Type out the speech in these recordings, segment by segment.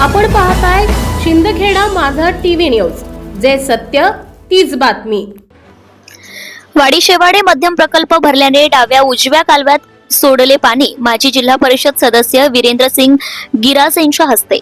आपण पाहताय शिंदखेडा माझा टीव्ही न्यूज. जे सत्य तीच बातमी. वाडी शेवाडे मध्यम प्रकल्प भरल्याने डाव्या उजव्या कालव्यात सोडले पाणी माजी जिल्हा परिषद सदस्य वीरेंद्र सिंग गिरासेंच्या हस्ते.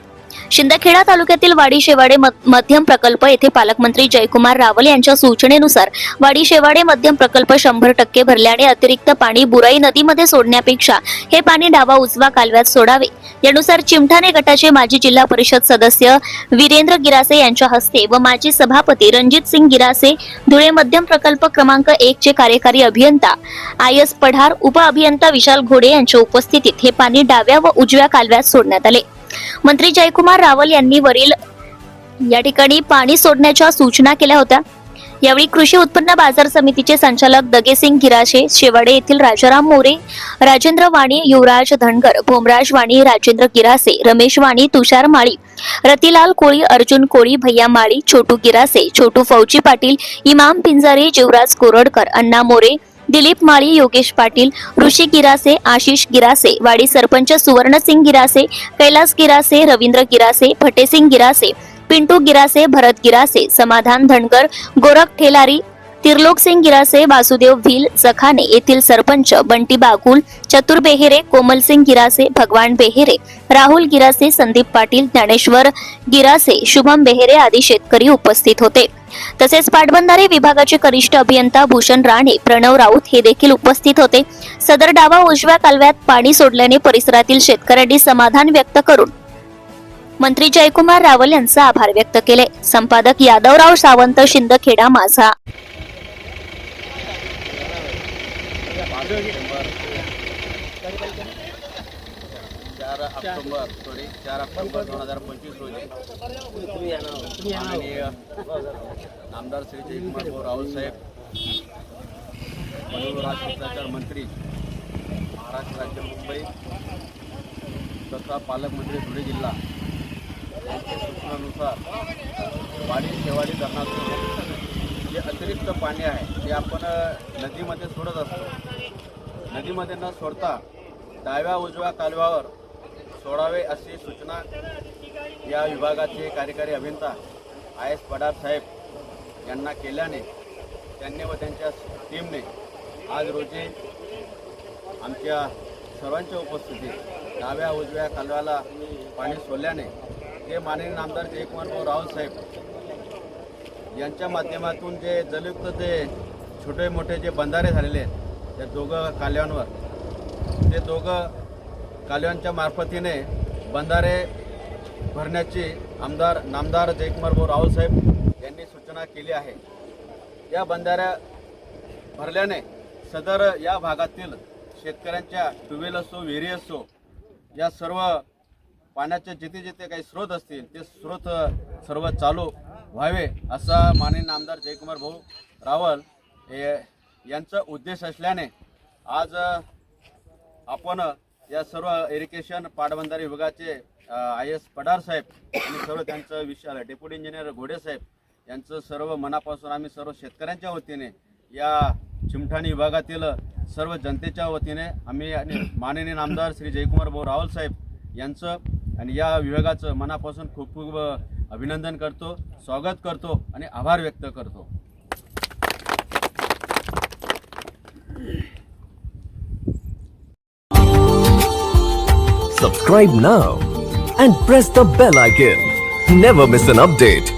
शिंदखेडा तालुक्यातील वाडी शेवाडे मध्यम प्रकल्प येथे पालकमंत्री जयकुमार रावल यांच्या सूचनेनुसार वाडी शेवाडे मध्यम प्रकल्प शंभर टक्के भरल्याने अतिरिक्त पाणी बुराई नदीमध्ये सोडण्यापेक्षा हे पाणी डावा उजवा कालव्यात सोडावे. यानुसार चिमठाणे गटाचे माजी जिल्हा परिषद सदस्य वीरेंद्र गिरासे यांच्या हस्ते व माजी सभापती रणजित सिंग गिरासे धुळे मध्यम प्रकल्प क्रमांक एक चे कार्यकारी अभियंता आय एस पढार उप अभियंता विशाल घोडे यांच्या उपस्थितीत हे पाणी डाव्या व उजव्या कालव्यात सोडण्यात आले. मंत्री जयकुमार रावल यांनी वरील या ठिकाणी पाणी सोडण्याच्या सूचना केल्या होत्या. यावेळी कृषी उत्पन्न बाजार समितीचे संचालक दगेसिंग गिराशे शेवाडे येथील राजाराम मोरे राजेंद्र वाणी युवराज धनगर भोमराज वाणी राजेंद्र गिरासे रमेश वाणी तुषार माळी रतिलाल कोळी अर्जुन कोळी भैया माळी छोटू गिरासे छोटू फौजी पाटील इमाम पिंजारे जीवराज कोरडकर अण्णा मोरे दिलीप माळी योगेश पाटील ऋषी गिरासे आशिष गिरासे वाडी सरपंच सुवर्णसिंग गिरासे कैलास गिरासे रवींद्र गिरासे फटेसिंग गिरासे पिंटू गिरासे भरत गिरासे समाधान धनगर गोरख ठेलारी तिरलोक सिंग गिरासे वासुदेव भिल जखाने येथील सरपंच बंटी बागुल चतुर बेहेरे कोमल सिंग गिरासे भगवान बेहेरे राहुल गिरासे संदीप पाटील ज्ञानेश्वर गिरासे शुभम बेहेरे आदी शेतकरी उपस्थित होते. तसेच पाटबंधारे विभागाचे कनिष्ठ अभियंता भूषण राणे प्रणव राऊत हे देखील उपस्थित होते. सदर डावा उजव्या कालव्यात पाणी सोडल्याने परिसरातील शेतकऱ्यांनी समाधान व्यक्त करून मंत्री जयकुमार रावल यांचा आभार व्यक्त केले. संपादक यादवराव सावंत शिंदखेडा माझा. चार ऑक्टोबर सॉरी चार ऑक्टोबर दोन हजार पंचवीस रोजी माननीय आमदार श्री जयकुमार भाऊ राहुल साहेब भ्रष्टाचार मंत्री महाराष्ट्र राज्य मुंबई तथा पालकमंत्री धुळे जिल्हा यांच्या सूचनानुसार वाडी शेवाडी धरणातून जे अतिरिक्त पाणी आहे ते आपण नदीमध्ये सोडत असतो. नदीमध्ये न सोडता डाव्या उजव्या कालव्यावर सोडावे अशी सूचना या विभागाचे कार्यकारी अभियंता आय एस पडार साहेब यांना केल्याने त्यांनी व त्यांच्या टीमने आज रोजी आमच्या सर्वांच्या उपस्थितीत डाव्या उजव्या कालव्याला पाणी सोडल्याने ते माननीय आमदार जयकुमार भाऊ रावल साहेब यांच्या माध्यमातून जे जलयुक्त ते छोटे मोठे जे बंधारे झालेले आहेत त्या दोघं कालव्यांवर ते दोघं कालव्यांच्या मार्फतीने बंधारे भरण्याची आमदार नामदार जयकुमार भाऊ यांनी सूचना केली आहे. या बंधाऱ्या भरल्याने सदर या भागातील शेतकऱ्यांच्या ट्यूबवेल असो विहिरी असो या सर्व पाण्याचे जिथे जिथे काही स्रोत असतील ते स्रोत सर्व चालू व्हावे असा माननीय आमदार जयकुमार भाऊ रावल हे यांचा उद्देश असल्याने आज आपण या सर्व इरिगेशन पाटबंधारे विभागाचे आय एस पडार साहेब आणि सर्व त्यांचं विशाल डेप्युटी इंजिनियर घोडे साहेब यांचं सर्व मनापासून आम्ही सर्व शेतकऱ्यांच्या वतीने या चिमठाणी विभागातील सर्व जनतेच्या वतीने आम्ही आणि माननीय आमदार श्री जयकुमार भाऊ रावल साहेब यांचं आणि या विभागाचं मनापासून खूप खूप अभिनंदन करतो स्वागत करतो आणि आभार व्यक्त करतो Subscribe now and press the bell icon. Never miss an update.